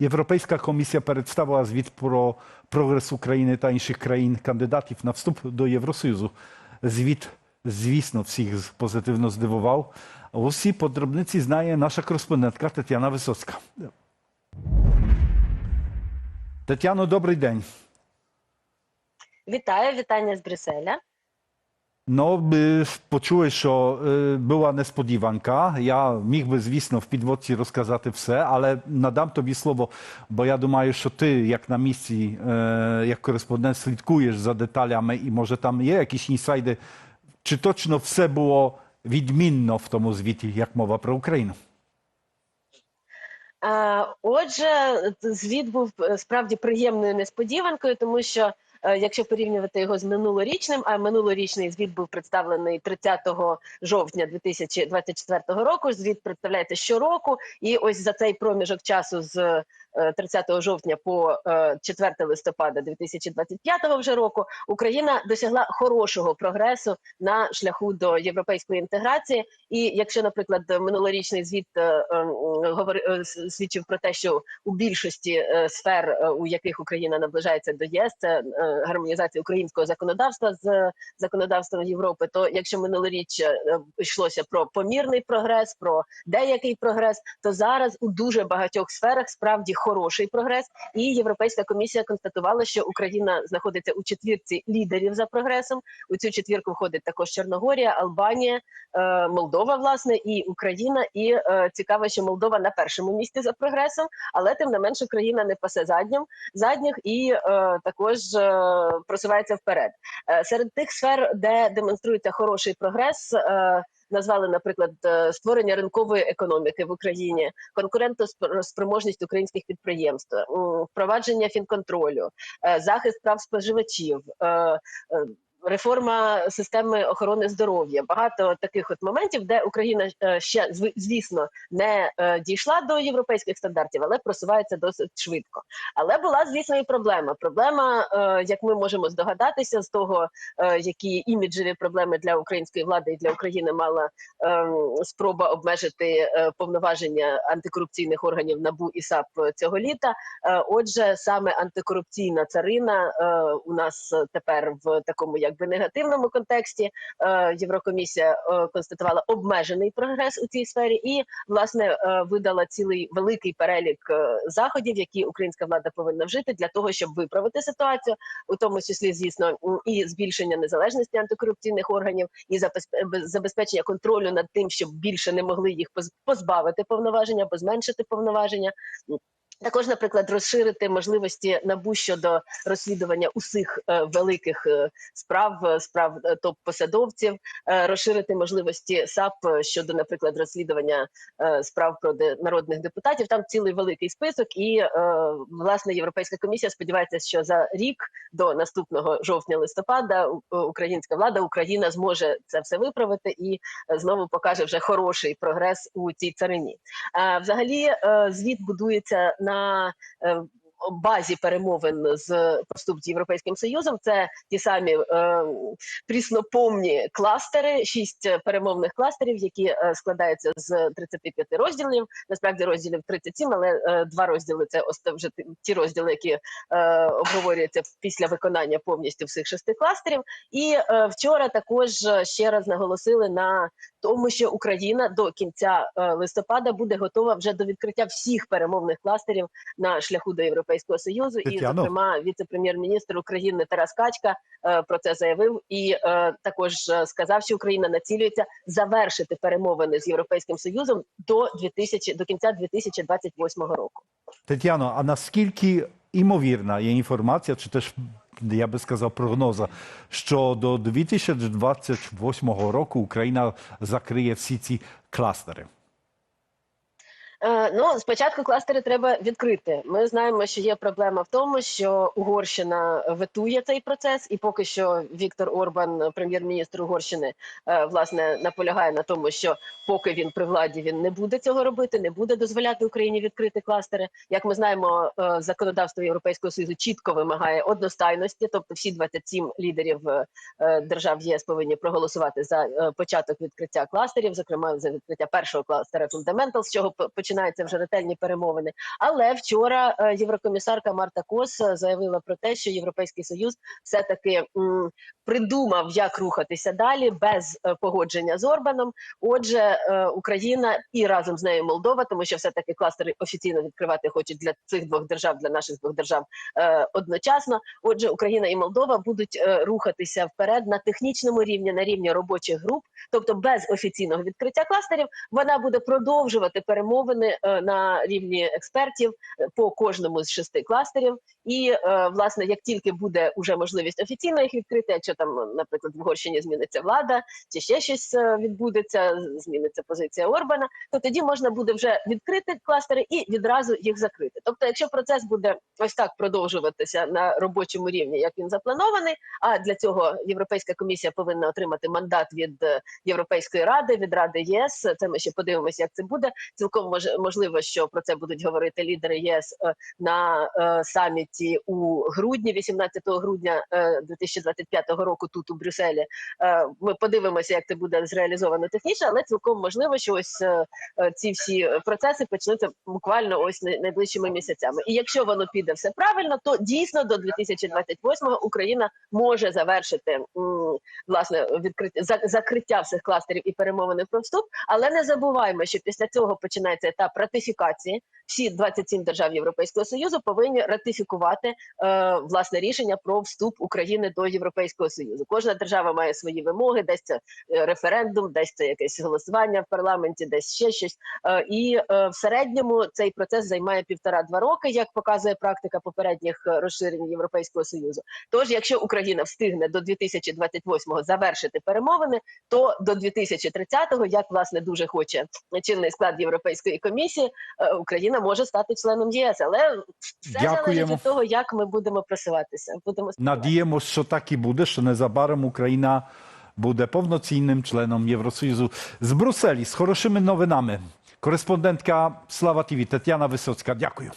Європейська комісія представила звіт про прогрес України та інших країн-кандидатів на вступ до Євросоюзу. Звіт, звісно, всіх позитивно здивував. Усі подробниці знає наша кореспондентка Тетяна Висоцька. Тетяно, добрий день. Вітаю, вітання з Брюсселя. No, почули, що була несподіванка. Я міг би, звісно, в підводці розказати все, але надам тобі слово, бо я думаю, що ти, як на місці, як кореспондент, слідкуєш за деталями, і може там є якісь інсайди, чи точно все було відмінно в тому звіті, як мова про Україну. Отже, звіт був справді приємною несподіванкою, тому що якщо порівнювати його з минулорічним, а минулорічний звіт був представлений 30 жовтня 2024 року. Звіт представляється щороку, і ось за цей проміжок часу з е, 30 жовтня по е, 4 листопада 2025 вже року Україна досягла хорошого прогресу на шляху до європейської інтеграції. І якщо, наприклад, минулорічний звіт е, е, говори- е, с- свідчив про те, що у більшості е, сфер, е, у яких Україна наближається до ЄС, це е, гармонізація українського законодавства з законодавством Європи, то якщо минулоріч е, йшлося про помірний прогрес, про деякий прогрес, то зараз у дуже багатьох сферах справді хороший прогрес. І Європейська комісія констатувала, що Україна знаходиться у четвірці лідерів за прогресом. У цю четвірку входить також Чорногорія, Албанія, е, Молдова, власне, і Україна. І е, цікаво, що Молдова на першому місці за прогресом, але тим не менше Україна не пасе заднім задніх і е, також просувається вперед. Серед тих сфер, де демонструється хороший прогрес. Назвали, наприклад, е, створення ринкової економіки в Україні, конкурентоспроможність українських підприємств, впровадження фінконтролю, е, захист прав споживачів, е, реформа системи охорони здоров'я. Багато таких от моментів, де Україна е, ще зв- звісно не е, дійшла до європейських стандартів, але просувається досить швидко. Але була звісно і проблема. Проблема, е, як ми можемо здогадатися, з того, які іміджеві проблеми для української влади і для України мала ем, спроба обмежити повноваження антикорупційних органів НАБУ і САП цього літа. Отже, саме антикорупційна царина у нас тепер в такому якби негативному контексті. Е, Єврокомісія е, констатувала обмежений прогрес у цій сфері, і власне е, видала цілий великий перелік заходів, які українська влада повинна вжити для того, щоб виправити ситуацію, у тому числі, звісно, і збільшення незалежності антикорупційних органів, і забезпечення контролю над тим, щоб більше не могли їх поз- позбавити повноваження або зменшити повноваження. Також, наприклад, розширити можливості набу щодо розслідування усіх е, великих е, справ, е, справ топ-посадовців, розширити можливості САП щодо, наприклад, розслідування справ про народних депутатів. Там цілий великий список, і власне Європейська комісія сподівається, що за рік до наступного жовтня-листопада українська влада Україна зможе це все виправити і знову покаже вже хороший прогрес у цій царині. Взагалі, звіт будується на е, базі перемовин з про вступ з європейським союзом. Це ті самі е, пріснопомні кластери, шість перемовних кластерів, які е, складаються з 35 розділів. Насправді розділів 37, але е, два розділи це вже ті розділи, які е, обговорюються після виконання повністю всіх шести кластерів. І е, вчора також е, ще раз наголосили на тому, що Україна до кінця е, листопада буде готова вже до відкриття всіх перемовних кластерів на шляху до Європейського союзу. І, зокрема, віце-прем'єр-міністр України Тарас Качка е, про це заявив і е, також е, сказав, що Україна націлюється завершити перемовини з Європейським Союзом до 2000, до кінця 2028 року. Тетяно, а наскільки імовірна є інформація, чи теж я би сказав прогноза, що до 2028 року Україна закриє всі ці кластери? Е, Ну, спочатку кластери треба відкрити. Ми знаємо, що є проблема в тому, що Угорщина ветує цей процес, і поки що Віктор Орбан, прем'єр-міністр Угорщини, е, власне наполягає на тому, що поки він при владі він не буде цього робити, не буде дозволяти Україні відкрити кластери. Як ми знаємо, е, законодавство Європейського союзу чітко вимагає одностайності, тобто всі 27 лідерів держав ЄС повинні проголосувати за початок відкриття кластерів, зокрема за відкриття першого кластера Fundamentals, з чого по- починає починаються вже ретельні перемовини. Але вчора е, єврокомісарка Марта Кос е, заявила про те, що Європейський Союз все таки придумав, як рухатися далі без е, погодження з Орбаном. Отже, Україна і разом з нею Молдова, тому що все таки кластери офіційно відкривати хочуть для цих двох держав, для наших двох держав одночасно. Отже, Україна і Молдова будуть рухатися вперед на технічному рівні, на рівні робочих груп, тобто без офіційного відкриття кластерів. Вона буде продовжувати перемовини е, на рівні експертів е, по кожному з шести кластерів. І е, власне, як тільки буде уже можливість офіційно їх відкрити, якщо там, наприклад, в Угорщині зміниться влада, чи ще щось відбудеться, зміниться позиція Орбана, то тоді можна буде вже відкрити кластери і відразу їх закрити. Тобто, якщо процес буде ось так продовжуватися на робочому рівні, як він запланований, а для цього Європейська комісія повинна отримати мандат від Європейської ради, від Ради ЄС. Це ми ще подивимося, як це буде. Цілком мож- можливо, що про це будуть говорити лідери ЄС е, на е, саміті у грудні, 18 грудня е, 2025 року, тут у Брюсселі. Е, Ми подивимося, як це буде зреалізовано технічно, але цілком можливо, що ось е, е, ці всі процеси почнуться буквально ось най- найближчими місяцями. І якщо воно піде все правильно, то дійсно до 2028-го Україна може завершити власне відкриття за- закриття всіх кластерів і перемовини про вступ. Але не забуваймо, що після цього починається ратифікації. Всі 27 держав Європейського союзу повинні ратифікувати е, власне рішення про вступ України до Європейського союзу. Кожна держава має свої вимоги, десь це е, референдум, десь це якесь голосування в парламенті, десь ще щось. Е, і е, в середньому цей процес займає півтора-два роки, як показує практика попередніх е, розширень Європейського союзу. Тож, якщо Україна встигне до 2028-го завершити перемовини, то до 2030-го, як власне дуже хоче чинний склад Європейської комісії, е, Україна може стати членом ЄС, але все залежить від того, як ми будемо просуватися. Будемо. Надіємося, що так і буде, що незабаром Україна буде повноцінним членом Євросоюзу. З Брюсселі з хорошими новинами. Кореспондентка Слава ТВ Тетяна Висоцька. Дякую.